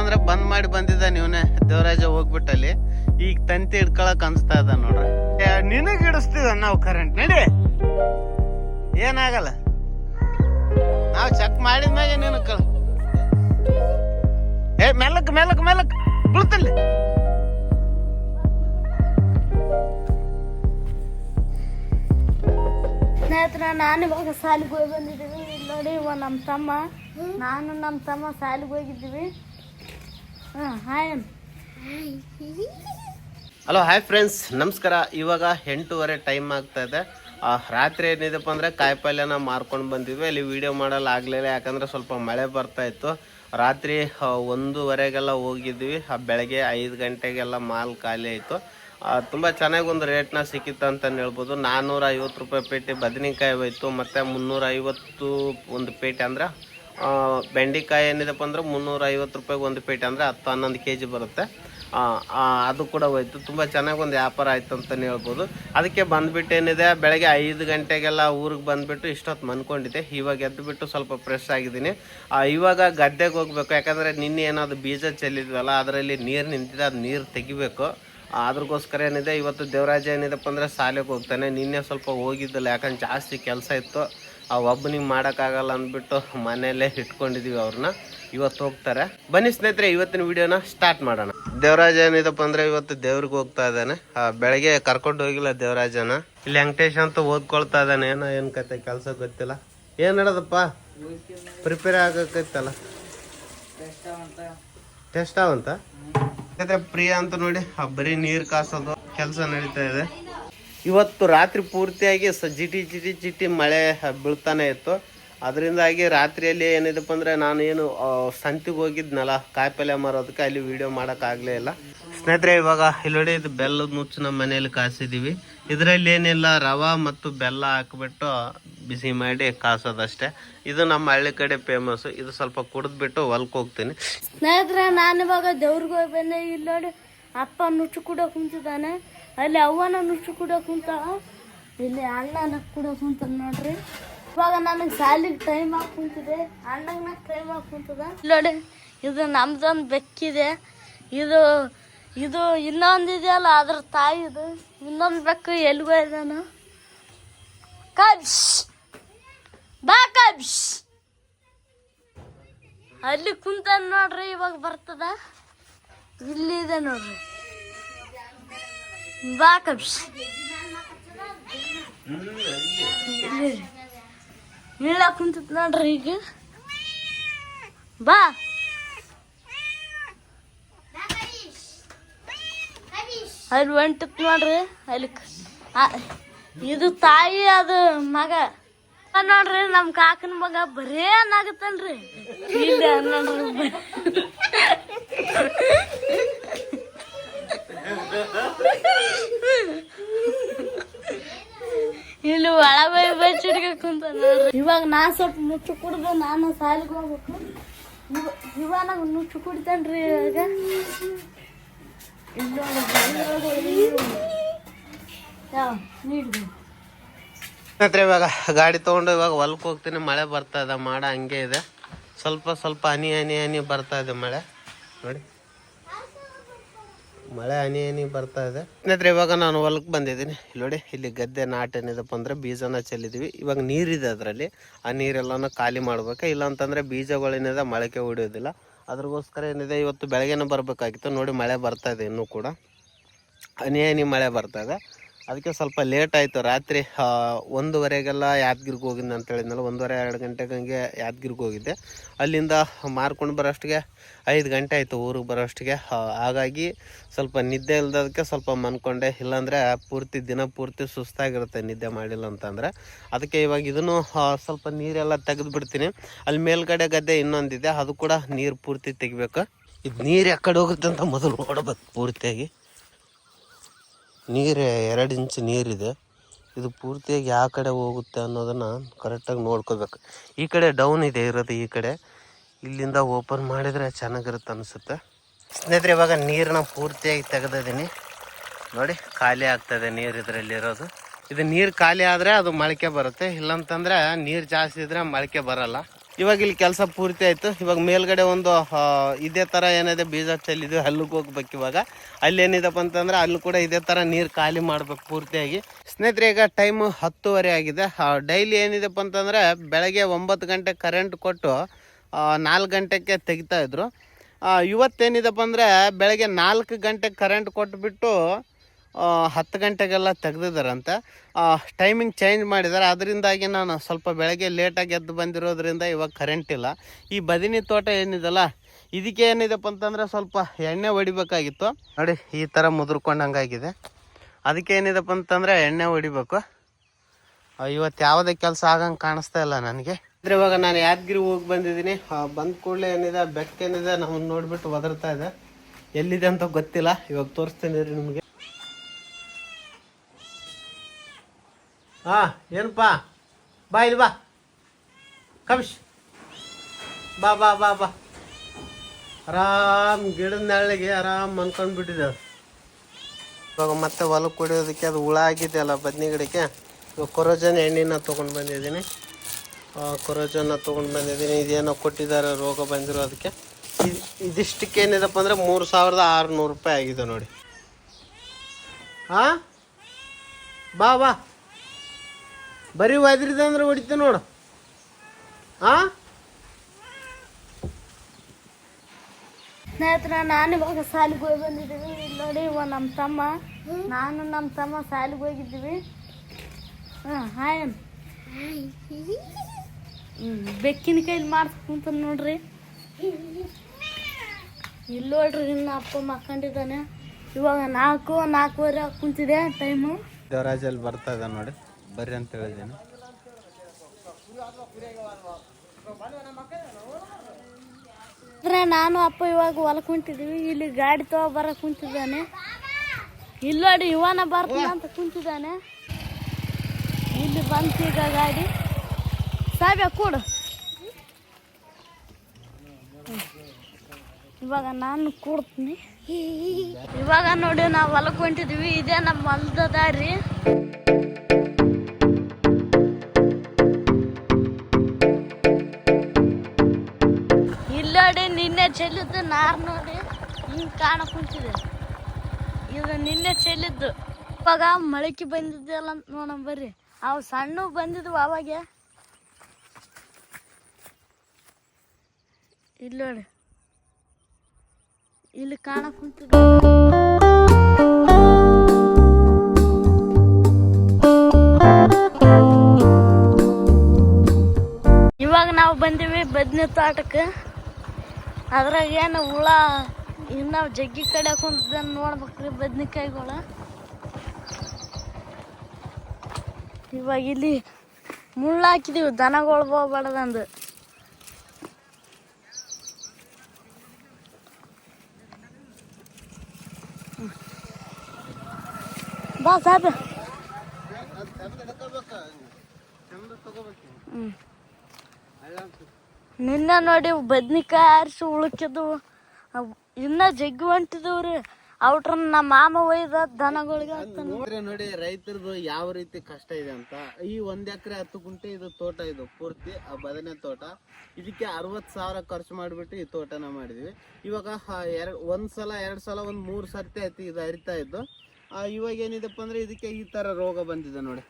ಅಂದ್ರೆ ಬಂದ್ ಮಾಡಿ ಬಂದಿದ್ದ ನೀವನೇ. ದೇವರಾಜ ಹೋಗ್ಬಿಟ್ಟಲ್ಲಿ. ಈಗ ತಂತಿ ಹಿಡ್ಕೊಳಕ್ ಅನ್ಸ್ತಾ ಇದ ನೋಡ್ರಿ. ನಿನಗೆ ಹಿಡಿಸ್ತೀವ ನಾವು ಕರೆಂಟ್ ನಡಿ. ಏನಾಗಲ್ಲ. ನಾವು ಚೆಕ್ ಮಾಡಿದ್ಮೇಲೆ ನೀನು ಕಳ ಏ ಮೆಲ್ಲಕ್ ಮೆಲ್ಲಕ್ ಮೆಲ್ಲಕ್ ಬೀಳ್ತಲ್ಲಿ ಸ್ನೇಹಿತರ, ನಾನು ಇವಾಗ ಸಾಲಿಗೆ ಹೋಗಿ ಬಂದಿದ್ದೀವಿ. ನೋಡಿ ಇವ ನಮ್ಮ ತಮ್ಮ. ನಾನು ನಮ್ಮ ತಮ್ಮ ಸಾಲಿಗೆ ಹೋಗಿದ್ದೀವಿ. ಹಲೋ ಹಾಯ್ ಫ್ರೆಂಡ್ಸ್ ನಮಸ್ಕಾರ. ಇವಾಗ ಎಂಟೂವರೆ ಟೈಮ್ ಆಗ್ತಾ ಇದೆ. ರಾತ್ರಿ ಏನಿದೆಪ್ಪ ಅಂದರೆ ಕಾಯಿಪಲ್ಯನ ಮಾರ್ಕೊಂಡು ಬಂದಿದ್ವಿ. ಅಲ್ಲಿ ವೀಡಿಯೋ ಮಾಡಲು ಆಗಲಿಲ್ಲ ಯಾಕಂದರೆ ಸ್ವಲ್ಪ ಮಳೆ ಬರ್ತಾ ಇತ್ತು. ರಾತ್ರಿ ಒಂದೂವರೆಗೆಲ್ಲ ಹೋಗಿದ್ವಿ. ಆ, ಬೆಳಗ್ಗೆ ಐದು ಗಂಟೆಗೆಲ್ಲ ಮಾಲ್ ಖಾಲಿ ಆಯಿತು. ತುಂಬ ಚೆನ್ನಾಗಿ ಒಂದು ರೇಟ್ನ ಸಿಕ್ಕಿತ್ತು ಅಂತ ಹೇಳ್ಬೋದು. ನಾನ್ನೂರ ಐವತ್ತು ರೂಪಾಯಿ ಪೇಟಿ ಬದನೆಕಾಯಿ ಹೋಯ್ತು ಮತ್ತು ಮುನ್ನೂರ ಒಂದು ಪೇಟಿ ಅಂದ್ರೆ ಬೆಂಡೆಕಾಯಿ ಏನಿದೆಪ್ಪ ಅಂದ್ರೆ ಮುನ್ನೂರ ಐವತ್ತು ರೂಪಾಯಿಗೆ ಒಂದು ಪೇಟೆ ಅಂದರೆ ಹತ್ತು ಹನ್ನೊಂದು ಕೆ ಜಿ ಬರುತ್ತೆ ಅದು ಕೂಡ ಹೋಯ್ತು. ತುಂಬ ಚೆನ್ನಾಗಿ ಒಂದು ವ್ಯಾಪಾರ ಆಯ್ತು ಅಂತಲೇ ಹೇಳ್ಬೋದು. ಅದಕ್ಕೆ ಬಂದ್ಬಿಟ್ಟು ಏನಿದೆ, ಬೆಳಗ್ಗೆ ಐದು ಗಂಟೆಗೆಲ್ಲ ಊರಿಗೆ ಬಂದುಬಿಟ್ಟು ಇಷ್ಟೊತ್ತು ಮನ್ಕೊಂಡಿದ್ದೆ. ಇವಾಗ ಎದ್ದುಬಿಟ್ಟು ಸ್ವಲ್ಪ ಫ್ರೆಶ್ ಆಗಿದ್ದೀನಿ. ಇವಾಗ ಗದ್ದೆಗೆ ಹೋಗ್ಬೇಕು. ಯಾಕಂದರೆ ನಿನ್ನೆ ಏನಾದ್ರು ಬೀಜ ಚೆಲ್ಲಿದ್ವಲ್ಲ, ಅದರಲ್ಲಿ ನೀರು ನಿಂತಿದೆ, ಅದು ನೀರು ತೆಗಿಬೇಕು. ಅದ್ರಗೋಸ್ಕರ ಏನಿದೆ, ಇವತ್ತು ದೇವರಾಜ ಏನಿದೆಪ್ಪ ಅಂದರೆ ಶಾಲೆಗೆ ಹೋಗ್ತಾನೆ. ನಿನ್ನೆ ಸ್ವಲ್ಪ ಹೋಗಿದ್ದಿಲ್ಲ, ಯಾಕಂದ್ರೆ ಜಾಸ್ತಿ ಕೆಲಸ ಇತ್ತು. ಆ ಒಬ್ಬನಿಗೆ ಮಾಡೋಕ್ಕಾಗಲ್ಲ ಅಂದ್ಬಿಟ್ಟು ಮನೆಯಲ್ಲೇ ಇಟ್ಕೊಂಡಿದ್ದೀವಿ ಅವ್ರನ್ನ. ಇವತ್ತು ಹೋಗ್ತಾರೆ. ಬನ್ನಿ ಸ್ನೇಹಿತರೆ, ಇವತ್ತಿನ ವಿಡಿಯೋನ ಸ್ಟಾರ್ಟ್ ಮಾಡೋಣ. ದೇವರಾಜ ಏನಿದಪ್ಪ ಅಂದ್ರೆ ಇವತ್ತು ದೇವ್ರಿಗೆ ಹೋಗ್ತಾ ಇದ್ದಾನೆ. ಬೆಳಗ್ಗೆ ಕರ್ಕೊಂಡು ಹೋಗಿಲ್ಲ ದೇವರಾಜನ. ಇಲ್ಲಿ ವೆಂಕಟೇಶ್ ಅಂತ ಓದ್ಕೊಳ್ತಾ ಇದ್ದಾನೆ. ಏನೋ, ಏನು ಕತೆ, ಕೆಲಸ ಗೊತ್ತಿಲ್ಲ. ಏನು ನಡದಪ್ಪ ಪ್ರಿಪೇರ್ ಆಗಕ್ಕೈತಲ್ಲ ಟೆಸ್ಟ್ ಅವಂತ ಪ್ರಿಯಾ ಅಂತ ನೋಡಿ ಬರೀ ನೀರು ಕಾಸೋದು, ಕೆಲಸ ನಡೀತಾ ಇದೆ. ಇವತ್ತು ರಾತ್ರಿ ಪೂರ್ತಿಯಾಗಿ ಸ ಜಿಟಿ ಜಿಟಿ ಜಿಟಿ ಮಳೆ ಬೀಳ್ತಾನೆ ಇತ್ತು. ಅದರಿಂದಾಗಿ ರಾತ್ರಿಯಲ್ಲಿ ಏನಿದಪ್ಪ ಅಂದರೆ ನಾನು ಏನು ಸಂತಿಗೆ ಹೋಗಿದ್ನಲ್ಲ ಕಾಯಿಪಲ್ಯ ಮಾರೋದಕ್ಕೆ ಅಲ್ಲಿ ವೀಡಿಯೋ ಮಾಡೋಕ್ಕಾಗಲೇ ಇಲ್ಲ. ಸ್ನೇಹಿತರೆ, ಇವಾಗ ಇಲ್ಲಿ ಇದು ಬೆಲ್ಲದ ಮುಚ್ಚು ನಮ್ಮ ಮನೆಯಲ್ಲಿ ಕಾಸಿದೀವಿ ಇದರಲ್ಲಿ ಏನಿಲ್ಲ, ರವಾ ಮತ್ತು ಬೆಲ್ಲ ಹಾಕ್ಬಿಟ್ಟು ಬಿಸಿ ಮಾಡಿ ಕಾಸೋದಷ್ಟೇ ಇದು ನಮ್ಮ ಹಳ್ಳಿ ಕಡೆ ಫೇಮಸ್ ಇದು ಸ್ವಲ್ಪ ಕುಡಿದ್ಬಿಟ್ಟು ಹೊಲ್ಕ್ ಹೋಗ್ತೀನಿ. ಸ್ನೇಹಿತರೆ, ನಾನು ಇವಾಗ ದೇವ್ರಿಗೆ ಹೋಗಿ ಬಂದೆ ಇಲ್ಲಿ ನೋಡಿ ಅಪ್ಪ ನುಚ್ಚು ಕೂಡ ಕುಂತಿದ್ದಾನೆ. ಅಲ್ಲಿ ಅವ್ವನ ನುಚ್ಚು ಕೂಡ ಕುಂತ ಇಲ್ಲಿ ಅಣ್ಣನ ಕೂಡ ಕುಂತ ನೋಡ್ರಿ. ಇವಾಗ ನನಗೆ ಸಾಲಿಗೆ ಟೈಮ್ ಆಗಿ ಕುಂತಿದೆ ಟೈಮ್ ಆಗಿ ಕುಂತದ ನೋಡಿ, ಇದು ನಮ್ದೊಂದು ಬೆಕ್ಕಿದೆ. ಇದು ಇದು ಇನ್ನೊಂದು ಇದೆಯಲ್ಲ, ಅದ್ರ ತಾಯಿ ಇದು. ಇನ್ನೊಂದು ಬೆಕ್ಕು ಎಲ್ಲಿಗೋ ಇದಾನ ಕಬ್ಸ್ ಬಾ ಕಬ್ಸ್ ಅಲ್ಲಿ ಕುಂತ ನೋಡ್ರಿ, ಇವಾಗ ಬರ್ತದ. ಇಲ್ಲಿದೆ ನೋಡ್ರಿ. ಬಾ ಕಬ್ಸ್ ಇಲ್ಲ ಕುಂತತ್ ನೋಡ್ರಿ ಈಗ ಬಾ ಅಲ್ಲಿ ಹೊಂಟತ್ ನೋಡ್ರಿ ಅಲ್ಲಿ ಇದು ತಾಯಿ ಅದು ಮಗ ನೋಡ್ರಿ ನಮ್ಮ ಕಾಕನ ಮಗ ಬರೇ ಅನ್ನಾಗತ್ತನ್ರಿ ಇಲ್ಲ ನೋಡ್ರಿ ಇಲ್ಲಿ ಒಳ ಬೈ ಕುಂತ ನೋಡ್ರಿ. ಇವಾಗ ನಾ ಸ್ವಲ್ಪ ಮುಚ್ಚು ಕುಡ್ದು ನಾನು ಸಾಲಿಗೆ ಹೋಗ್ಬೇಕು. ಇವಾಗ ಇವಾಗ ನುಚ್ಚು ಕುಡಿತಾನ್ರಿ ಇವಾಗ. ನೀಡ್ದು ಇವಾಗ ಗಾಡಿ ತಗೊಂಡು ಇವಾಗ ಹೊಲಕ್ಕೆ ಹೋಗ್ತೀನಿ. ಮಳೆ ಬರ್ತಾ ಇದೆ ಮಾಡ ಹಂಗೆ ಇದೆ. ಸ್ವಲ್ಪ ಸ್ವಲ್ಪ ಹನಿ ಹನಿ ಹನಿ ಬರ್ತಾ ಇದೆ ಮಳೆ. ನೋಡಿ. ಮಳೆ ಹನಿ ಹನಿ ಬರ್ತಾ ಇದೆ. ಸ್ನೇಹಿತರೆ, ಇವಾಗ ನಾನು ಹೊಲಕ್ಕೆ ಬಂದಿದ್ದೀನಿ. ಇಲ್ಲಿ ನೋಡಿ, ಇಲ್ಲಿ ಗದ್ದೆ ನಾಟ್ ಏನಿದಪ್ಪ ಅಂದ್ರೆ ಬೀಜನ ಚೆಲ್ಲಿದ್ವಿ. ಇವಾಗ ನೀರಿದೆ ಅದರಲ್ಲಿ. ಆ ನೀರೆಲ್ಲನೂ ಖಾಲಿ ಮಾಡ್ಬೇಕು. ಇಲ್ಲ ಅಂತಂದ್ರೆ ಬೀಜಗಳೇನಿದೆ ಮೊಳಕೆ ಹೊಡಿಯೋದಿಲ್ಲ ಅದ್ರಗೋಸ್ಕರ ಏನಿದೆ, ಇವತ್ತು ಬೆಳಗ್ಗೆನೇ ಬರಬೇಕಾಗಿತ್ತು. ನೋಡಿ, ಮಳೆ ಬರ್ತಾ ಇದೆ ಇನ್ನೂ ಕೂಡ. ಹನಿ ಹನಿ ಮಳೆ ಬರ್ತಾ ಇದೆ. ಅದಕ್ಕೆ ಸ್ವಲ್ಪ ಲೇಟ್ ಆಯಿತು. ರಾತ್ರಿ ಒಂದುವರೆಗೆಲ್ಲ ಯಾದಗಿರಿಗೆ ಹೋಗಿದ್ದೆ ಅಂತ ಹೇಳಿದ್ನಲ್ಲ, ಒಂದೂವರೆ, ಎರಡು ಗಂಟೆಗೆ ಹಂಗೆ ಯಾದಗಿರಿಗೆ ಹೋಗಿದ್ದೆ. ಅಲ್ಲಿಂದ ಮಾರ್ಕೊಂಡು ಬರೋಷ್ಟಿಗೆ ಐದು ಗಂಟೆ ಆಯಿತು ಊರಿಗೆ ಬರೋಷ್ಟಿಗೆ. ಹಾಗಾಗಿ ಸ್ವಲ್ಪ ನಿದ್ದೆ ಇಲ್ದದಕ್ಕೆ ಸ್ವಲ್ಪ ಮನ್ಕೊಂಡೆ. ಇಲ್ಲಾಂದರೆ ಪೂರ್ತಿ ದಿನ ಪೂರ್ತಿ ಸುಸ್ತಾಗಿರುತ್ತೆ ನಿದ್ದೆ ಮಾಡಿಲ್ಲ ಅಂತಂದರೆ. ಅದಕ್ಕೆ ಇವಾಗ ಇದನ್ನು ಸ್ವಲ್ಪ ನೀರೆಲ್ಲ ತೆಗೆದು ಬಿಡ್ತೀನಿ. ಅಲ್ಲಿ ಮೇಲ್ಗಡೆ ಗದ್ದೆ ಇನ್ನೊಂದಿದೆ. ಅದು ಕೂಡ ನೀರು ಪೂರ್ತಿ ತೆಗಿಬೇಕು. ಇದು ನೀರು ಯಾಕಡೆ ಹೋಗುತ್ತೆ ಅಂತ ಮೊದಲು ನೋಡಬೇಕು ಪೂರ್ತಿಯಾಗಿ. ನೀರು, ಎರಡು ಇಂಚ್ ನೀರಿದೆ. ಇದು ಪೂರ್ತಿಯಾಗಿ ಯಾವ ಕಡೆ ಹೋಗುತ್ತೆ ಅನ್ನೋದನ್ನು ಕರೆಕ್ಟಾಗಿ ನೋಡ್ಕೋಬೇಕು. ಈ ಕಡೆ ಡೌನ್ ಇದೆ, ಇರೋದು ಈ ಕಡೆ. ಇಲ್ಲಿಂದ ಓಪನ್ ಮಾಡಿದರೆ ಚೆನ್ನಾಗಿರುತ್ತೆ ಅನಿಸುತ್ತೆ. ಸ್ನೇಹಿತರೆ, ಇವಾಗ ನೀರನ್ನ ಪೂರ್ತಿಯಾಗಿ ತೆಗೆದಿದ್ದೀನಿ ನೋಡಿ, ಖಾಲಿ ಆಗ್ತದೆ ನೀರು ಇದರಲ್ಲಿರೋದು ಇದು ನೀರು ಖಾಲಿ ಆದರೆ ಅದು ಮೊಳಕೆ ಬರುತ್ತೆ. ಇಲ್ಲಂತಂದರೆ ನೀರು ಜಾಸ್ತಿ ಇದ್ರೆ ಮೊಳಕೆ ಬರಲ್ಲ. ಇವಾಗ ಇಲ್ಲಿ ಕೆಲಸ ಪೂರ್ತಿ ಆಯಿತು. ಇವಾಗ ಮೇಲ್ಗಡೆ ಒಂದು ಇದೇ ಥರ ಏನಿದೆ, ಬೀಜ ಚೆಲ್ಲಿದ್ವಿ ಅಲ್ಲಿಗೆ ಹೋಗ್ಬೇಕು ಇವಾಗ. ಅಲ್ಲಿ ಏನಿದೆಪ್ಪ ಅಂತಂದ್ರೆ ಅಲ್ಲಿ ಕೂಡ ಇದೇ ಥರ ನೀರು ಖಾಲಿ ಮಾಡ್ಬೇಕು ಪೂರ್ತಿಯಾಗಿ. ಸ್ನೇಹಿತರೆ, ಈಗ ಟೈಮು ಹತ್ತುವರೆ ಆಗಿದೆ. ಡೈಲಿ ಏನಿದೆಪ್ಪ ಅಂತಂದರೆ ಬೆಳಗ್ಗೆ ಒಂಬತ್ತು ಗಂಟೆ ಕರೆಂಟ್ ಕೊಟ್ಟು ನಾಲ್ಕು ಗಂಟೆಗೆ ತೆಗಿತಾಯಿದ್ರು ಇವತ್ತೇನಿದೆಪ್ಪ ಅಂದರೆ ಬೆಳಗ್ಗೆ ನಾಲ್ಕು ಗಂಟೆ ಕರೆಂಟ್ ಕೊಟ್ಬಿಟ್ಟು ಹತ್ತು ಗಂಟೆಗೆಲ್ಲ ತೆಗ್ದಿದ್ದಾರಂತೆ. ಟೈಮಿಂಗ್ ಚೇಂಜ್ ಮಾಡಿದ್ದಾರೆ. ಅದರಿಂದಾಗಿ ನಾನು ಸ್ವಲ್ಪ ಬೆಳಗ್ಗೆ ಲೇಟಾಗಿ ಎದ್ದು ಬಂದಿರೋದ್ರಿಂದ ಇವಾಗ ಕರೆಂಟ್ ಇಲ್ಲ. ಈ ಬದಿನಿ ತೋಟ ಏನಿದೆಲ್ಲ, ಇದಕ್ಕೆ ಏನಿದೆಪ್ಪ ಅಂತಂದರೆ ಸ್ವಲ್ಪ ಎಣ್ಣೆ ಹೊಡಿಬೇಕಾಗಿತ್ತು. ನೋಡಿ, ಈ ಥರ ಮುದುರ್ಕೊಂಡಂಗಾಗಿದೆ. ಅದಕ್ಕೆ ಏನಿದೆಪ್ಪ ಅಂತಂದರೆ ಎಣ್ಣೆ ಹೊಡಿಬೇಕು. ಇವತ್ತು ಯಾವುದೇ ಕೆಲಸ ಆಗಂಗೆ ಕಾಣಿಸ್ತಾ ಇಲ್ಲ ನನಗೆ. ಅಂದರೆ ಇವಾಗ ನಾನು ಯಾದಗಿರಿ ಹೋಗಿ ಬಂದಿದ್ದೀನಿ. ಬಂದ ಕೂಡಲೇ ಏನಿದೆ ಬೆಕ್ಕೇನಿದೆ ನಮ್ಮನ್ನು ನೋಡ್ಬಿಟ್ಟು ಒದರ್ತಾ ಇದೆ. ಎಲ್ಲಿದೆ ಅಂತ ಗೊತ್ತಿಲ್ಲ. ಇವಾಗ ತೋರಿಸ್ತೀನಿ ರೀ ನಿಮಗೆ. ಹಾ ಏನಪ್ಪ? ಬಾ ಇಲ್ಲಿ ಬಾ. ಕಮಿಷ್ ಬಾ ಬಾ ಬಾ ಬಾ. ಆರಾಮ್ ಗಿಡದ ನೆರಳಿಗೆ ಆರಾಮ್ ಅನ್ಕೊಂಡು ಬಿಟ್ಟಿದೆ ಇವಾಗ ಮತ್ತೆ ಹೊಲಕ್ಕೆ ಕುಡಿಯೋದಕ್ಕೆ ಅದು ಹುಳ ಆಗಿದೆಯಲ್ಲ ಬದ್ನಿ ಗಿಡಕ್ಕೆ ಇವಾಗ ಕೊರೋಜನ್ ಎಣ್ಣೆನ ತೊಗೊಂಡು ಬಂದಿದ್ದೀನಿ. ಕೊರೋಜನ್ನ ತೊಗೊಂಡು ಬಂದಿದ್ದೀನಿ. ಇದೇನೋ ಕೊಟ್ಟಿದ್ದಾರೆ ರೋಗ ಬಂದಿರೋದಕ್ಕೆ ಇದು ಇದಿಷ್ಟಕ್ಕೆ ಏನಿದಪ್ಪ ಅಂದರೆ ಮೂರು ಸಾವಿರದ ಆರುನೂರು ರೂಪಾಯಿ ಆಗಿದೆ ನೋಡಿ. ಹಾಂ ಬಾ ಬಾ. ಬರೀ ಒದ್ರಿದೆ ಅಂದ್ರೆ ಹೊಡಿತ ನೋಡು. ಆ? ಸ್ನೇಹಿತರ ನಾನು ಇವಾಗ ಸಾಲಿಗೆ ಹೋಗಿ ಬಂದಿದ್ದೀವಿ. ಇಲ್ಲಿ ನೋಡಿ ಇವ ನಮ್ಮ ತಮ್ಮ. ನಾನು ನಮ್ಮ ತಮ್ಮ ಸಾಲಿಗೆ ಹೋಗಿದ್ದೀವಿ. ಹಾಂ ಹಾಯ್ ಬೆಕ್ಕಿನ ಕೈಲಿ ಮಾಡಿಸ್ಕೊಂತ ನೋಡ್ರಿ. ಇಲ್ಲಿ ನೋಡ್ರಿ ಇನ್ನು ಅಪ್ಪ ಮಕ್ಕಂಡಿದ್ದಾನೆ ಇವಾಗ ನಾಲ್ಕು ನಾಲ್ಕೂವರೆ ಕುಂತಿದೆ ಟೈಮು ದೇವರಾಜಲ್ಲಿ ಬರ್ತಾ ಇದೆ ನೋಡಿ. ಬರ್ರಿ ಅಂತ ಹೇಳಿದ್ದೇನೆ. ನಾನು ಅಪ್ಪ ಇವಾಗ ಹೊಲಕ್ಕೆ ಕುಂತಿದ್ದೀವಿ ಇಲ್ಲಿ ಗಾಡಿ ತಗೋ ಬರ ಕುಂತಿದ್ದಾನೆ. ಇಲ್ಲಿ ನೋಡಿ ಇವನ ಬರ್ತಾನ ಅಂತ ಕುಂತಿದ್ದಾನೆ. ಇಲ್ಲಿ ಬಂತು ಗಾಡಿ. ಸಾಬ್ಯ ಕೂಡು. ಇವಾಗ ನಾನು ಕೂಡ್ತೀನಿ. ಇವಾಗ ನೋಡಿ ನಾವು ಹೊಲಕ್ಕೆ ಹೊಂಟಿದ್ವಿ. ಇದೇ ನಮ್ಮ ಹೊಲದ ದಾರಿ. ಚೆಲ್ಲಿದ್ದು ನಾರ್ ನೋಡಿ ಹಿಂಗ್ ಕಾಣ ಕುಂತಿದೆ. ಇದು ನಿನ್ನೆ ಚೆಲ್ಲಿದ್ದು. ಇವಾಗ ಮಳಕಿ ಬಂದಿದ್ದೆಲ್ಲ ಅಂತ ನೋಡೋಣ ಬರ್ರಿ. ಅವು ಸಣ್ಣ ಬಂದಿದ್ವು ಅವಾಗೆ ಇಲ್ಲಿ ನೋಡಿ. ಇಲ್ಲಿ ಕಾಣ ಇವಾಗ ನಾವು ಬಂದೀವಿ ಬದ್ನೆ ತೋಟಕ್ಕೆ ಅದ್ರಾಗ ಏನು ಹುಳ, ಇನ್ನು ಜಗ್ಗಿ ಕಡೆ ಕುಂತದನ್ನು ನೋಡ್ಬೇಕ್ರಿ ಬದ್ನಿಕಾಯಿಗಳ. ಇವಾಗ ಇಲ್ಲಿ ಮುಳ್ಳು ಹಾಕಿದೀವಿ, ದನಗಳು ಹೋಗ್ಬಾರ್ದಂದು. ಬಾ ಸಾಬ ಹ್ಮ್. ನಿನ್ನ ನೋಡಿ ಬದ್ನಿಕಾಯಿ ಆರಿಸಿ ಉಳುಕಿದ್ವು ಇನ್ನ ಜಗ್ಗಿ ಹೊಂಟಿದವ್ರಿ ಔಟ್ರ ನಮ್ಮ ಮಾಮ ಒಯ್ದ ದನಗಳಿಗೆ ನೋಡಿ, ರೈತರದು ಯಾವ ರೀತಿ ಕಷ್ಟ ಇದೆ ಅಂತ. ಈ ಒಂದ್ ಎಕರೆ ಹತ್ತು ಗುಂಟೆ ಇದು ತೋಟ ಇದು, ಪೂರ್ತಿ ಆ ಬದನೆ ತೋಟ. ಇದಕ್ಕೆ ಅರವತ್ತು ಸಾವಿರ ಖರ್ಚು ಮಾಡಿಬಿಟ್ಟು ಈ ತೋಟನ ಮಾಡಿದ್ವಿ. ಇವಾಗ ಎರಡ್ ಒಂದ್ ಸಲ, ಎರಡ್ ಸಲ, ಒಂದ್ ಮೂರ್ ಸರ್ತಿ ಐತಿ ಇದು ಹರಿತಾ ಇದ್ದು ಇವಾಗ ಏನಿದೆಪ್ಪ ಅಂದ್ರೆ ಇದಕ್ಕೆ ಈ ತರ ರೋಗ ಬಂದಿದೆ ನೋಡಿ.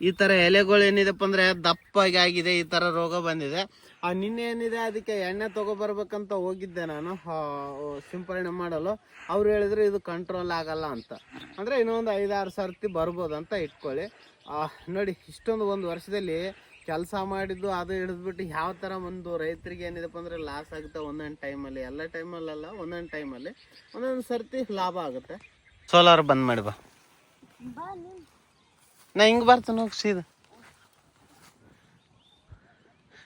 ಈ ತರ ಎಲೆಗಳು ಏನಿದೆಪ್ಪ ಅಂದ್ರೆ ದಪ್ಪಾಗಿ ಆಗಿದೆ ಈ ತರ ರೋಗ ಬಂದಿದೆ. ಆ ನಿನ್ನೆ ಏನಿದೆ ಅದಕ್ಕೆ ಎಣ್ಣೆ ತಗೊಬರ್ಬೇಕಂತ ಹೋಗಿದ್ದೆ ನಾನು. ಸಿಂಪರಣೆ ಮಾಡಲು. ಅವ್ರು ಹೇಳಿದ್ರು ಇದು ಕಂಟ್ರೋಲ್ ಆಗಲ್ಲ ಅಂತ. ಅಂದ್ರೆ ಇನ್ನೊಂದು ಐದಾರು ಸರ್ತಿ ಬರ್ಬೋದು ಅಂತ ಇಟ್ಕೊಳ್ಳಿ. ಆ, ನೋಡಿ ಇಷ್ಟೊಂದು ಒಂದು ವರ್ಷದಲ್ಲಿ ಕೆಲಸ ಮಾಡಿದ್ದು ಅದು ಹಿಡಿದ್ಬಿಟ್ಟು ಯಾವ ಥರ ಒಂದು ರೈತರಿಗೆ ಏನಿದೆಪ್ಪ ಅಂದ್ರೆ ಲಾಸ್ ಆಗುತ್ತೆ ಒಂದೊಂದು ಟೈಮಲ್ಲಿ ಎಲ್ಲ ಟೈಮಲ್ಲಲ್ಲ ಒಂದೊಂದು ಟೈಮಲ್ಲಿ ಒಂದೊಂದು ಸರ್ತಿ ಲಾಭ ಆಗುತ್ತೆ. ಸೋಲಾರ್ ಬಂದ್ ಮಾಡಿ ಬಾ. ನಾ ಹಿಂಗೆ ಬರ್ತಾನೆ ಹೋಗಿ ಸೀದಾ.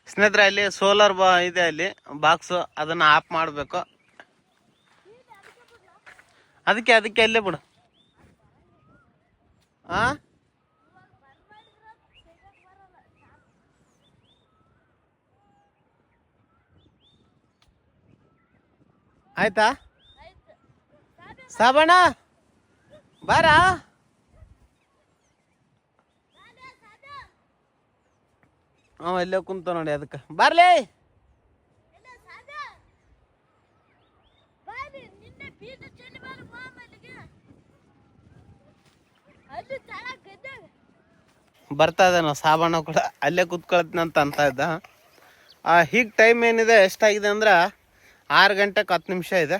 ಸ್ನೇಹಿತರೆ, ಅಲ್ಲಿ ಸೋಲಾರ್ ಬಾ ಇದೆ ಅಲ್ಲಿ ಬಾಕ್ಸು ಅದನ್ನ ಆಫ್ ಮಾಡಬೇಕು. ಅದಕ್ಕೆ ಅದಕ್ಕೆ ಅಲ್ಲೇ ಬಿಡು. ಆ? ಆಯ್ತಾ? ಸಾಬಣ್ಣ, ಬಾರಾ? ಅವ ಇಲ್ಲೇ ಕುಂತ ನೋಡಿ ಅದಕ್ಕೆ. ಬರ್ಲಿ. ಬರ್ತಾ ಇದ್ದಾನ ಸಾಬಣ್ಣ ಕೂಡ. ಅಲ್ಲೇ ಕುತ್ಕೊಳ್ತೀನಂತ ಅಂತ ಇದ್ದ. ಹೀಗೆ ಟೈಮ್ ಏನಿದೆ ಎಷ್ಟಾಗಿದೆ ಅಂದ್ರೆ ಆರು ಗಂಟೆಗೆ ಹತ್ತು ನಿಮಿಷ ಇದೆ.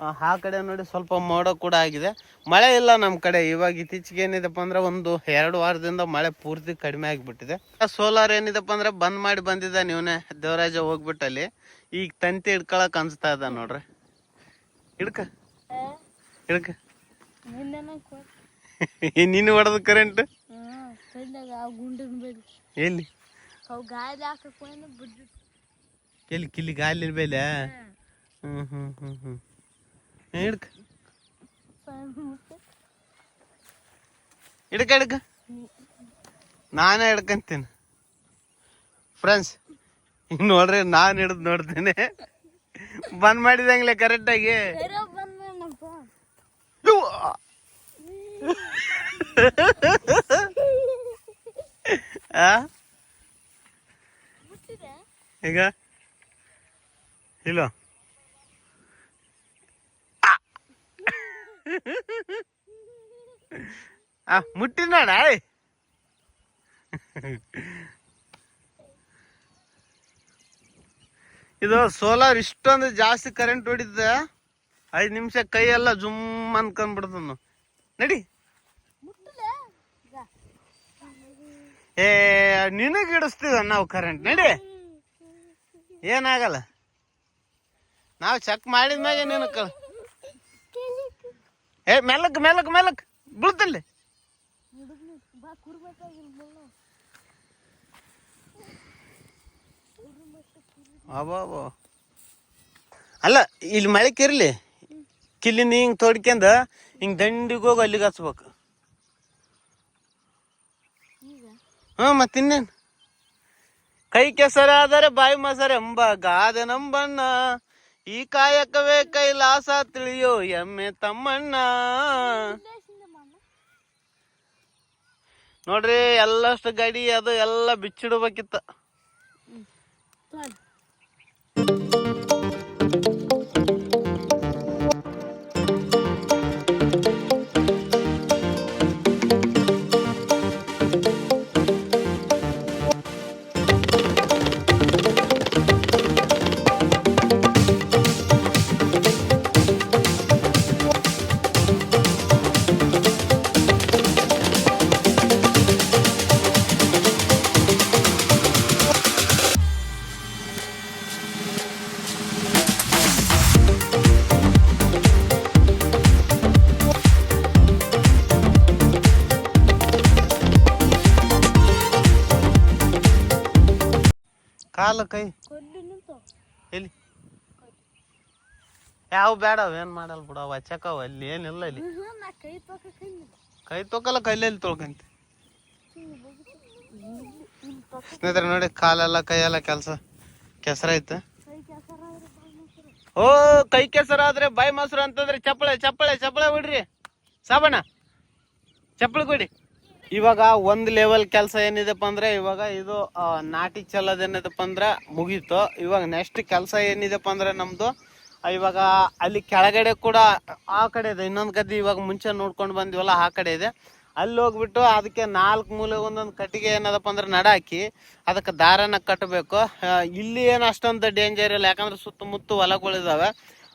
ಆ, ಕಡೆ ನೋಡಿ ಸ್ವಲ್ಪ ಮೋಡ ಕೂಡ ಆಗಿದೆ. ಮಳೆ ಇಲ್ಲ ನಮ್ಮ ಕಡೆ. ಇವಾಗ ಇತ್ತೀಚೆಗೆ ಏನಿದೆಪ್ಪ ಅಂದ್ರೆ ಒಂದು ಎರಡು ವಾರದಿಂದ ಮಳೆ ಪೂರ್ತಿ ಕಡಿಮೆ ಆಗಿಬಿಟ್ಟಿದೆ. ಸೋಲಾರ್ ಏನಿದೆಪ್ಪ ಅಂದ್ರೆ ಬಂದ್ ಮಾಡಿ ಬಂದಿದ್ದ ನೀವನೇ. ದೇವರಾಜ ಹೋಗ್ಬಿಟ್ಟಲ್ಲಿ. ಈಗ ತಂತಿ ಹಿಡ್ಕೊಳಕ್ ಅನ್ಸ್ತಾ ಇದ್ದ ನೋಡ್ರಿ. ಹಿಡ್ಕ. ಹಿಡ್ಕ. ನೀನು ಹೊಡೆದ ಕರೆಂಟ್ ಎಲ್ಲಿ? ಎಲ್ಲಿ? ಕಿಲ್ಲಿ ಗಾಲಿ ಇರ್ಬೇಲೆ ಹ್ಮ್ ಹ್ಮ್ ಹ್ಮ್ ಹ್ಮ್. ಹಿಡ್ಕ. ಹಿಡ್ಕ ಹಿಡ್ಕ. ನಾನೇ ಹಿಡ್ಕಂತೀನಿ. ಫ್ರೆಂಡ್ಸ್ ಈಗ ನೋಡ್ರಿ, ನಾನು ಹಿಡ್ದು ನೋಡ್ತೀನಿ. ಬಂದ್ ಮಾಡಿದಂಗ್ಲೆ ಕರೆಕ್ಟಾಗಿ ಈಗ? ಇಲ್ಲ? ಆ ಮುಟ್ಟಿ ನೋಡ ಇದು ಸೋಲಾರ್ ಇಷ್ಟೊಂದು ಜಾಸ್ತಿ ಕರೆಂಟ್ ಹೊಡಿದ ಐದು ನಿಮಿಷ ಕೈ ಎಲ್ಲ ಜುಮ್ ಅನ್ಕೊಂಡ್ಬಿಡ್ತು ನಡಿ. ಏ, ನಿನಗೆ ಇಡಿಸ್ತೀವ ನಾವು ಕರೆಂಟ್ ನಡಿ. ಏನಾಗಲ್ಲ. ನಾವು ಚೆಕ್ ಮಾಡಿದ್ಮ್ಯಾಗೆ ನೀನು ಕ ಏ ಮೆಲ್ಲಕ್ ಮೆಲ್ಲಕ್ ಮೆಲ್ಲಕ್ ಬೀಳ್ತಲ್ಲಿ. ಅಲ್ಲ, ಇಲ್ಲಿ ಮಳೆ ಇರ್ಲಿ ಕಿಲ್ಲಿನ ಹಿಂಗ್ ತೋಡ್ಕೊಂಡ ಹಿಂಗ್ ದಂಡಿಗೆ ಹೋಗಿ ಅಲ್ಲಿಗೆ ಹಚ್ಬೇಕು. ಹಾ ಮತ್ತಿನ್ನೇನು? ಕೈ ಕೆಸರಾದರೆ ಬಾಯಿ ಮೊಸರೆ ಎಂಬ ಗಾದೆ ನಂಬಣ್ಣ. ಈ ಕಾಯಕವೇ ಕೈಲಾಸ ತಿಳಿಯೋ ಎಮ್ಮೆ ತಮ್ಮಣ್ಣ. ನೋಡ್ರಿ ಎಲ್ಲಷ್ಟು ಗಡಿ ಅದು ಎಲ್ಲ ಬಿಚ್ಚಿಡ್ಬೇಕಿತ್ತ. ಕಾಲ ಕೈ. ಎಲ್ಲಿ? ಯಾವ ಬೇಡ ಏನು ಮಾಡಲ್ ಬಿಡವ ಚಕವ ಅಲ್ಲಿ ಏನಿಲ್ಲ ಇಲ್ಲಿ. ನಾ ಕೈ ತೋಕ ಕೈ ಕೈ ತೊಕಲ್ಲ ಕೈಲಲ್ಲಿ ತೊಳ್ಕಂತ. ಸ್ನೇಹಿತರೆ ನೋಡಿ ಕಾಲೆಲ್ಲ ಕೈಯೆಲ್ಲ ಕೆಲಸ ಕೆಸರ ಓ ಕೈ ಕೆಸರಾದ್ರೆ ಬಾಯಿ ಮೊಸರು ಅಂತಂದ್ರೆ ಚಪ್ಪಳೆ ಚಪ್ಪಳೆ ಚಪ್ಪಳೆ ಬಿಡ್ರಿ. ಸಾಬಣ್ಣ ಚಪ್ಪಳೆ ಕೊಡಿ. ಇವಾಗ ಒಂದ್ ಲೆವೆಲ್ ಕೆಲಸ ಏನಿದೆಪ್ಪ ಅಂದ್ರೆ ಇವಾಗ ಇದು ನಾಟಿ ಚಲ್ಲದ ಏನಿದೆಪ್ಪ ಅಂದ್ರೆ ಮುಗೀತು. ಇವಾಗ ನೆಕ್ಸ್ಟ್ ಕೆಲಸ ಏನಿದೆಪ್ಪ ಅಂದ್ರೆ ನಮ್ದು ಆ, ಇವಾಗ ಅಲ್ಲಿ ಕೆಳಗಡೆ ಕೂಡ ಆ ಕಡೆ ಇದೆ. ಇನ್ನೊಂದು ಗದ್ದೆ ಇವಾಗ ಮುಂಚೆ ನೋಡ್ಕೊಂಡು ಬಂದಿವಲ್ಲ ಆ ಕಡೆ ಇದೆ. ಅಲ್ಲಿ ಹೋಗ್ಬಿಟ್ಟು ಅದಕ್ಕೆ ನಾಲ್ಕು ಮೂಲೆ ಒಂದೊಂದು ಕಟ್ಟಿಗೆ ಏನದಪ್ಪ ಅಂದ್ರೆ ನಡಾಕಿ ಅದಕ್ಕೆ ದಾರನ ಕಟ್ಟಬೇಕು ಇಲ್ಲಿ ಏನು ಅಷ್ಟೊಂದು ಡೇಂಜರ್ ಇಲ್ಲ. ಯಾಕಂದ್ರೆ ಸುತ್ತಮುತ್ತ ಹೊಲಗಳಿದಾವೆ.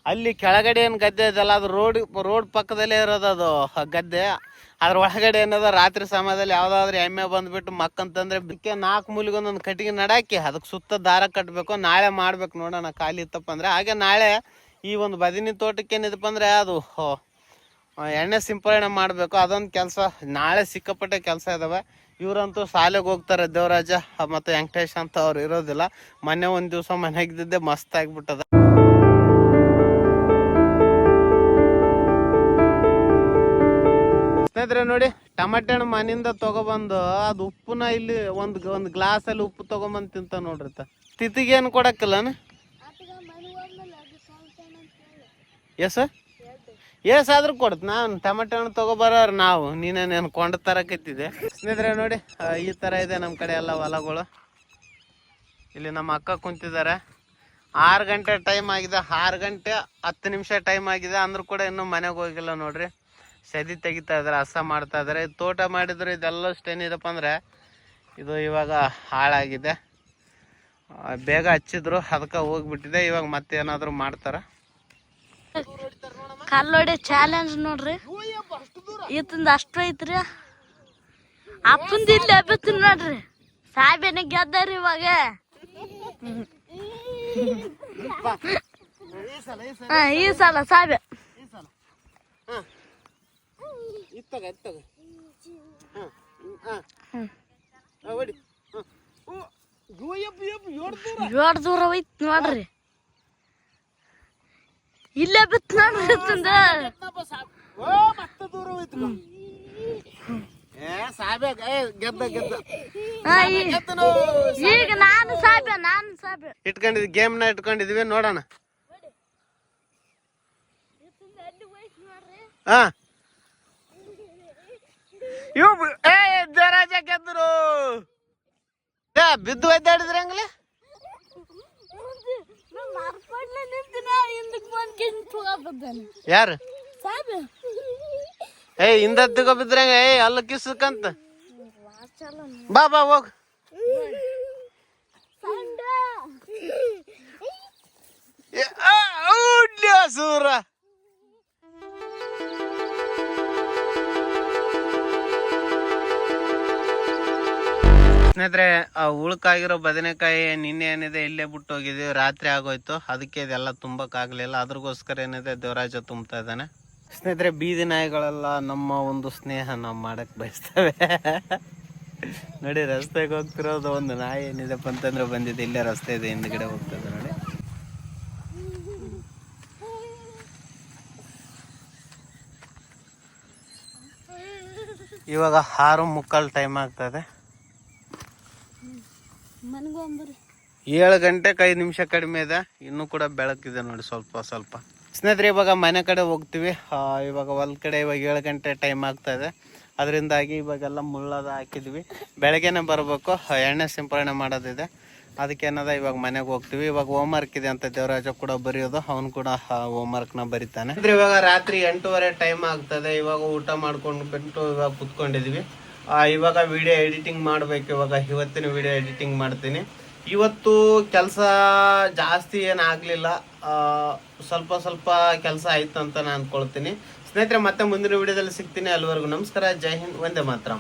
ಅಲ್ಲಿ ಕೆಳಗಡೆ ಏನು ಗದ್ದೆ ಇದೆಲ್ಲ ಅದು ರೋಡ್ ರೋಡ್ ಪಕ್ಕದಲ್ಲೇ ಇರೋದು ಅದು, ಗದ್ದೆ. ಅದ್ರ ಒಳಗಡೆ ಏನದ, ರಾತ್ರಿ ಸಮಯದಲ್ಲಿ ಯಾವ್ದಾದ್ರು ಎಮ್ಮೆ ಬಂದ್ಬಿಟ್ಟು ಮಕ್ಕಂತಂದ್ರೆ ಬಿಕ್ಕೆ ನಾಲ್ಕು ಮೂಲಿಗೊಂದೊಂದು ಕಟ್ಟಿಗೆ ನಡಾಕಿ ಅದಕ್ಕೆ ಸುತ್ತ ದಾರ ಕಟ್ಟಬೇಕು ನಾಳೆ ಮಾಡ್ಬೇಕು ನೋಡೋಣ ಖಾಲಿ ಇತ್ತಪ್ಪ ಅಂದ್ರೆ. ಹಾಗೆ ನಾಳೆ ಈ ಒಂದು ಬದಿನಿ ತೋಟಕ್ಕೆ ಏನಿದಪ್ಪ ಅಂದ್ರೆ ಅದು ಎಣ್ಣೆ ಸಿಂಪರಣೆ ಮಾಡಬೇಕು. ಅದೊಂದು ಕೆಲಸ, ನಾಳೆ ಸಿಕ್ಕಾಪಟ್ಟೆ ಕೆಲಸ ಇದಾವೆ. ಇವರಂತೂ ಶಾಲೆಗೆ ಹೋಗ್ತಾರೆ ದೇವರಾಜ, ಮತ್ತು ವೆಂಕಟೇಶ್ ಅಂತ ಅವ್ರು ಇರೋದಿಲ್ಲ. ಮೊನ್ನೆ ಒಂದು ದಿವಸ ಮನೆಗಿದ್ದೆ ಮಸ್ತ್ ಆಗಿಬಿಟ್ಟದ. ಸ್ನೇಹಿತರೆ ನೋಡಿ ಟಮಾಟೆ ಹಣ್ಣು ಮನೆಯಿಂದ ತಗೊಬಂದು ಅದು ಉಪ್ಪುನ ಇಲ್ಲಿ ಒಂದು ಒಂದು ಗ್ಲಾಸಲ್ಲಿ ಉಪ್ಪು ತಗೊಂಬಂದು ತಿಂತ ನೋಡ್ರಿ ಏನು ಅಂತ ಎಸ್? ಎಸ್ ಆದ್ರೂ ಕೊಡ್ತ ನಾನು ಟಮಾಟೆ ಹಣ್ಣು ತಗೊಬರೋರು ನಾವು. ನೀನೇನೇನು ಕೊಂಡ ತರಕತ್ತಿದ್ದೆ? ಸ್ನೇಹಿತರೆ ನೋಡಿ ಈ ತರ ಇದೆ ನಮ್ಮ ಕಡೆ ಎಲ್ಲ ಹೊಲಗಳು. ಇಲ್ಲಿ ನಮ್ಮ ಅಕ್ಕ ಕುಂತಿದ್ದಾರೆ ಆರು ಗಂಟೆ ಟೈಮ್ ಆಗಿದೆ. ಆರು ಗಂಟೆ ಹತ್ತು ನಿಮಿಷ ಟೈಮ್ ಆಗಿದೆ. ಅಂದ್ರೂ ಕೂಡ ಇನ್ನೂ ಮನೆಗೆ ಹೋಗಿಲ್ಲ ನೋಡ್ರಿ. ಸದಿ ತೆಗಿತಾ ಇದಾರೆ ಹಸ ಮಾಡ್ತಾ ಇದಾರೆ ತೋಟ ಮಾಡಿದ್ರೆ ಇದೆಲ್ಲಷ್ಟು ಏನಿದಪ್ಪ ಅಂದ್ರೆ ಇದು ಇವಾಗ ಹಾಳಾಗಿದೆ. ಬೇಗ ಹಚ್ಚಿದ್ರು ಅದಕ್ಕೆ ಹೋಗ್ಬಿಟ್ಟಿದೆ. ಇವಾಗ ಮತ್ತೆ ಏನಾದರೂ ಮಾಡ್ತಾರ? ಕಲ್ಲೊಡೆ ಚಾಲೆಂಜ್ ನೋಡ್ರಿ. ಇತ್ತಿಂದ ಅಷ್ಟು ಐತ್ರಿ. ಅಪ್ಪಂದ ಇಲ್ಲಿ ಎಬ್ಬತ್ತೀನಿ ನೋಡ್ರಿ. ಸಾಹೇಬನ ಗೆದ್ದಾರಿ ಇವಾಗ. ಈ ಸಲ ಸಾಹೇಬ ಇತ್ತಗ ಇತ್ತಗ. ಹಾಂ ಹೊಡಿ. ಏಳು ದೂರ? ಹೋಯ್ತು ನೋಡ್ರಿ. ಇಲ್ಲೇ ಬಿತ್ತು ನೋಡ್ರಿ ಓ ಮತ್ತೆ ದೂರ ಹೋಯ್ತು ಏ ಸಾಬ್ಯಾಗ ಏ ಗೆದ್ದ ಗೆದ್ದ. ಹಾ, ಈಗ ನಾನು ಸಾಹೇಬ ನಾನು ಸಾಹೇಬ ಇಟ್ಕೊಂಡಿದ್ವಿ ಗೇಮ್ನ ಇಟ್ಕೊಂಡಿದ್ವಿ ನೋಡೋಣ. ಹಾ. ಇವ್ ಏ ಜರಾಜ ಗೆದ್ರು ಏ, ಬಿದ್ದು ಒದ್ದಾಡಿದ್ರಿ ಹಂಗಲೆ? ಯಾರು? ಏ ಹಿಂದ ತಗೋ ಬಿದ್ರಂಗ ಏ, ಅಲ್ಲ ಕಿಸ್ಕಂತ. ಬಾ ಬಾ, ಹೋಗ್. ಸೂರ ಸ್ನೇಹಿತರೆ, ಆ ಉಳ್ಕಾಗಿರೋ ಬದನೆಕಾಯಿ ನಿನ್ನೆ ಏನಿದೆ, ಇಲ್ಲೇ ಬಿಟ್ಟು ಹೋಗಿದ್ವಿ ರಾತ್ರಿ ಆಗೋಯ್ತು. ಅದಕ್ಕೆ ಇದೆಲ್ಲ ತುಂಬಕ್ಕಾಗ್ಲಿಲ್ಲ ಅದ್ರಗೋಸ್ಕರ ಏನಿದೆ, ದೇವರಾಜ ತುಂಬ್ತಾ ಇದ್ದಾನೆ. ಸ್ನೇಹಿತರೆ, ಬೀದಿ ನಾಯಿಗಳೆಲ್ಲ ನಮ್ಮ ಒಂದು ಸ್ನೇಹ ನಾವು ಮಾಡಕ್ ಬಯಸ್ತವೆ. ನೋಡಿ, ರಸ್ತೆಗೆ ಹೋಗ್ತಿರೋದು ಒಂದು ನಾಯಿ ಏನಿದೆ ಅಂತಂದ್ರೆ ಬಂದಿದೆ. ಇಲ್ಲೇ ರಸ್ತೆ ಇದೆ, ಹಿಂದ್ಗಡೆ ಹೋಗ್ತದೆ ನೋಡಿ. ಇವಾಗ ಆರು ಮುಕ್ಕಾಲು ಟೈಮ್ ಆಗ್ತದೆ ಏಳು ಗಂಟೆ ಐದು ನಿಮಿಷ ಕಡಿಮೆ ಇದೆ. ಇನ್ನೂ ಕೂಡ ಬೆಳಕಿದೆ ನೋಡಿ ಸ್ವಲ್ಪ ಸ್ವಲ್ಪ. ಸ್ನೇಹಿತರೆ, ಇವಾಗ ಮನೆ ಕಡೆ ಹೋಗ್ತೀವಿ. ಇವಾಗ ಹೊಲ ಕಡೆ ಇವಾಗ ಏಳು ಗಂಟೆ ಟೈಮ್ ಆಗ್ತಾ ಇದೆ. ಅದರಿಂದಾಗಿ ಇವಾಗೆಲ್ಲ ಮುಳ್ಳದ ಹಾಕಿದ್ವಿ. ಬೆಳಗ್ಗೆನೆ ಬರಬೇಕು. ಎಣ್ಣೆ ಸಿಂಪರಣೆ ಮಾಡೋದಿದೆ. ಅದಕ್ಕೆ ಏನದ, ಇವಾಗ ಮನೆಗೆ ಹೋಗ್ತೀವಿ. ಇವಾಗ ಹೋಮ್ವರ್ಕ್ ಇದೆ ಅಂತ ದೇವರಾಜ ಕೂಡ ಬರೆಯೋದು. ಅವನು ಕೂಡ ಹೋಮ್ವರ್ಕ್ನ ನ ಬರೀತಾನೆ. ಇವಾಗ ರಾತ್ರಿ ಎಂಟೂವರೆ ಟೈಮ್ ಆಗ್ತದೆ ಇವಾಗ ಊಟ ಮಾಡ್ಕೊಂಡು ಬಿಟ್ಟು ಇವಾಗ ಕುತ್ಕೊಂಡಿದ್ವಿ. ಇವಾಗ ವಿಡಿಯೋ ಎಡಿಟಿಂಗ್ ಮಾಡಬೇಕು, ಇವಾಗ ಇವತ್ತಿನ ವಿಡಿಯೋ ಎಡಿಟಿಂಗ್ ಮಾಡ್ತೀನಿ. ಇವತ್ತು ಕೆಲಸ ಜಾಸ್ತಿ ಏನಾಗಲಿಲ್ಲ ಸ್ವಲ್ಪ ಸ್ವಲ್ಪ ಕೆಲಸ ಆಯ್ತು ಅಂತ ನಾನು ಅಂದ್ಕೊಳ್ತೀನಿ ಸ್ನೇಹಿತರೆ, ಮತ್ತೆ ಮುಂದಿನ ವಿಡಿಯೋದಲ್ಲಿ ಸಿಗ್ತೀನಿ. ಅಲ್ಲಿವರೆಗೂ ನಮಸ್ಕಾರ. ಜೈ ಹಿಂದ್. ಒಂದೇ ಮಾತ್ರ.